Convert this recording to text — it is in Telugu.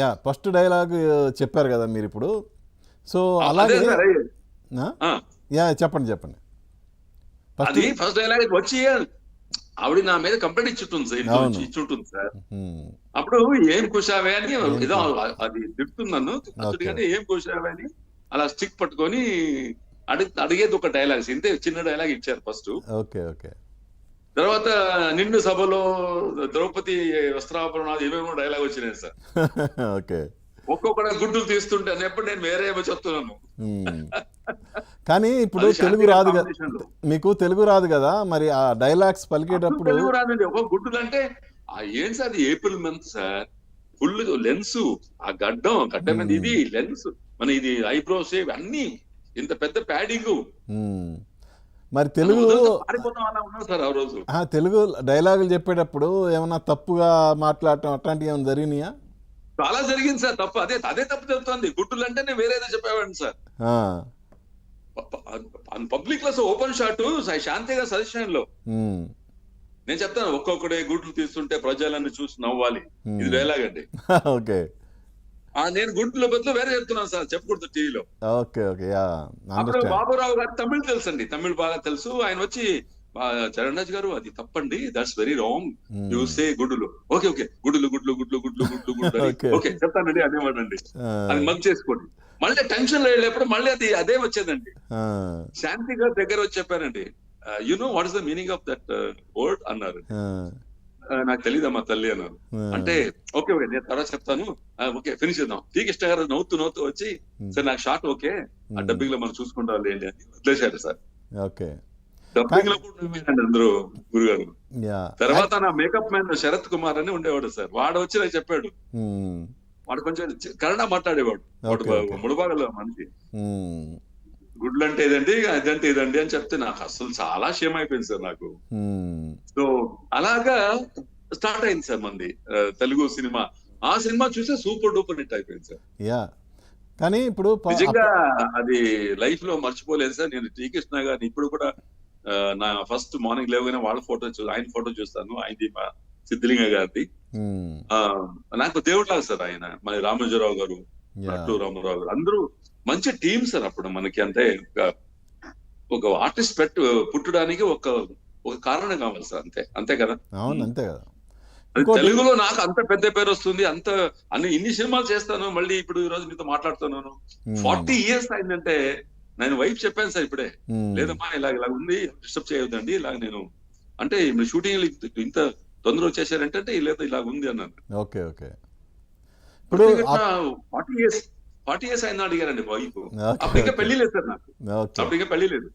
యా ఫస్ట్ డైలాగ్ చెప్పారు కదా మీరు ఇప్పుడు. సో అలాగే యా చెప్పండి చెప్పండి. ఫస్ట్ అది ఫస్ట్ డైలాగ్ వచ్చి ఆవిడ నా మీద కంప్లైంట్ ఇచ్చుంటుంది సార్ ఇచ్చుంటుంది సార్. అప్పుడు ఏం కుషావే అని ఏదో అది తిడుతుంది నన్ను. అంటే ఏం కుషావే అని అలా స్టిక్ పట్టుకొని అడిగి అడిగేది ఒక డైలాగ్స్ ఇంతే చిన్న డైలాగ్ ఇచ్చారు ఫస్ట్. Okay okay. తర్వాత నిండు సభలో ద్రౌపది వస్త్రాభరణాలు ఏమేమో డైలాగ్ వచ్చినాయి సార్. ఓకే. ఒక్కొక్కడ గుడ్డులు తీస్తుంటే ఎప్పుడు నేను వేరే ఏమో చెప్తున్నాను. కానీ ఇప్పుడు తెలుగు రాదు. మీకు తెలుగు రాదు కదా మరి ఆ డైలాగ్స్ పలికేటప్పుడు తెలుగు రాదండి. ఒక గుడ్డులు అంటే ఆ ఏం సార్ అది? April month sir. Full lens ఆ గడ్డం గడ్డం మీద. ఇది లెన్స్ మన ఇది ఐబ్రోస్ అన్ని ఇంత పెద్ద ప్యాడింగ్. మరి తెలుగు తెలుగు డైలాగులు చెప్పేటప్పుడు ఏమన్నా తప్పుగా మాట్లాడటం అట్లాంటివి ఏమైనా జరిగినాయా? చాలా జరిగింది సార్ తప్పు. అదే అదే తప్పు చెప్తుంది గుడ్డులు అంటే నేను వేరేదో చెప్పేవాడిని సార్. పబ్లిక్లో ఓపెన్ షాట్ శాంతిగా సజెషన్లో. నేను చెప్తాను ఒక్కొక్కడే గుడ్లు తీస్తుంటే ప్రజలన్నీ చూసి నవ్వాలి. ఇది. డైలాగ్ అండి. ఓకే. నేను గుడ్ల బదులు వేరే చెప్తున్నాను సార్ చెప్పకూడదు టీవీలో. ఓకే ఓకే అప్పుడు బాబురావు గారు తమిళ్ తెలుసు అండి తమిళ్ బాగా తెలుసు. ఆయన వచ్చి "ఆ, చరణ్ రాజ్ గారు అది తప్పండి that's very wrong. You say గుడ్డులు okay okay గుడ్లు గుడ్లు గుడ్లు గుడ్లు గుడ్లు గుడ్లు. ఓకే. చెప్తానండి అనేవాడండి అది మంచి చేసుకోండి మళ్ళీ టెన్షన్లో వెళ్ళేప్పుడు మళ్ళీ అది అదే వచ్చేదండి. శాంతి గారు దగ్గర వచ్చి చెప్పారండి you know what is the meaning of that word అన్నారు. "ఆ, నాకు తెలియదమ్మా తల్లి అన్నారు అంటే ఓకే ఓకే నేను తర్వాత చెప్తాను. ఓకే ఫినిష్ చేద్దాం. టీకిష్ట గారు నవ్వుతూ నవ్వుతూ వచ్చి సార్ నాకు షార్ట్ ఓకే ఆ డబ్బింగ్లో మనం చూసుకుంటాం లేండి అని వదిలేశారు సార్. ఓకే. డబ్బింగ్లో కూడా అందరూ గురుగారు. తర్వాత నా మేకప్ మ్యాన్ శరత్ కుమార్ అని ఉండేవాడు సార్. వాడు వచ్చి నాకు చెప్పాడు. వాడు కొంచెం కన్నడ మాట్లాడేవాడు. వాడు. ముడుబాగలో మనిషి. గుడ్లు అంటే ఇదండి అదంటే ఇదండి అని చెప్తే నాకు అసలు చాలా క్షేమ అయిపోయింది సార్ నాకు. సో అలాగా స్టార్ట్ అయింది సార్ మంది తెలుగు సినిమా. ఆ సినిమా చూస్తే సూపర్ డూపర్ హిట్ అయిపోయింది సార్. యా. కానీ ఇప్పుడు నిజంగా అది లైఫ్లో మర్చిపోలేదు సార్. నేను టీ కృష్ణ గారిని ఇప్పుడు కూడా నా ఫస్ట్ మార్నింగ్ లేవగానే వాళ్ళ ఫోటో చూ ఆయన ఫోటో చూస్తాను ఆయనది మా సిద్ధిలింగ గారిది. నాకు దేవుడులాగా సార్ ఆయన మన రామోజీరావు గారు నట్టు రామారావు గారు. అందరూ మంచి టీం సార్ అప్పుడు మనకి అంటే ఒక- ఒక ఆర్టిస్ట్ పెట్టు పుట్టడానికి ఒక ఒక కారణం కావాలి సార్ అంతే అంతే కదా? అవును అంతే కదా. తెలుగులో నాకు అంత పెద్ద పేరు వస్తుంది అంత అన్ని ఇన్ని సినిమాలు చేస్తాను మళ్ళీ ఇప్పుడు ఈ రోజు మీతో మాట్లాడుతున్నాను. ఫార్టీ ఇయర్స్ అయిందంటే నేను వైఫ్ చెప్పాను సార్ ఇప్పుడే. మ్మ్. లేదమ్మా ఇలా ఇలా ఉంది డిస్టర్బ్ చేయొద్దండి ఇలా నేను అంటే షూటింగ్ ఇంత తొందర వచ్చేసారంటే లేదా ఇలా ఉంది అన్నాను. Okay okay. ఇప్పుడు ఫార్టీ ఇయర్స్ ఫార్టీ ఇయర్స్ అయిందా అడిగారండి ఓకే, అప్పుడు ఇంకా. పెళ్ళి లేదు సార్ నాకు. అప్పుడు ఇంకా పెళ్ళి లేదు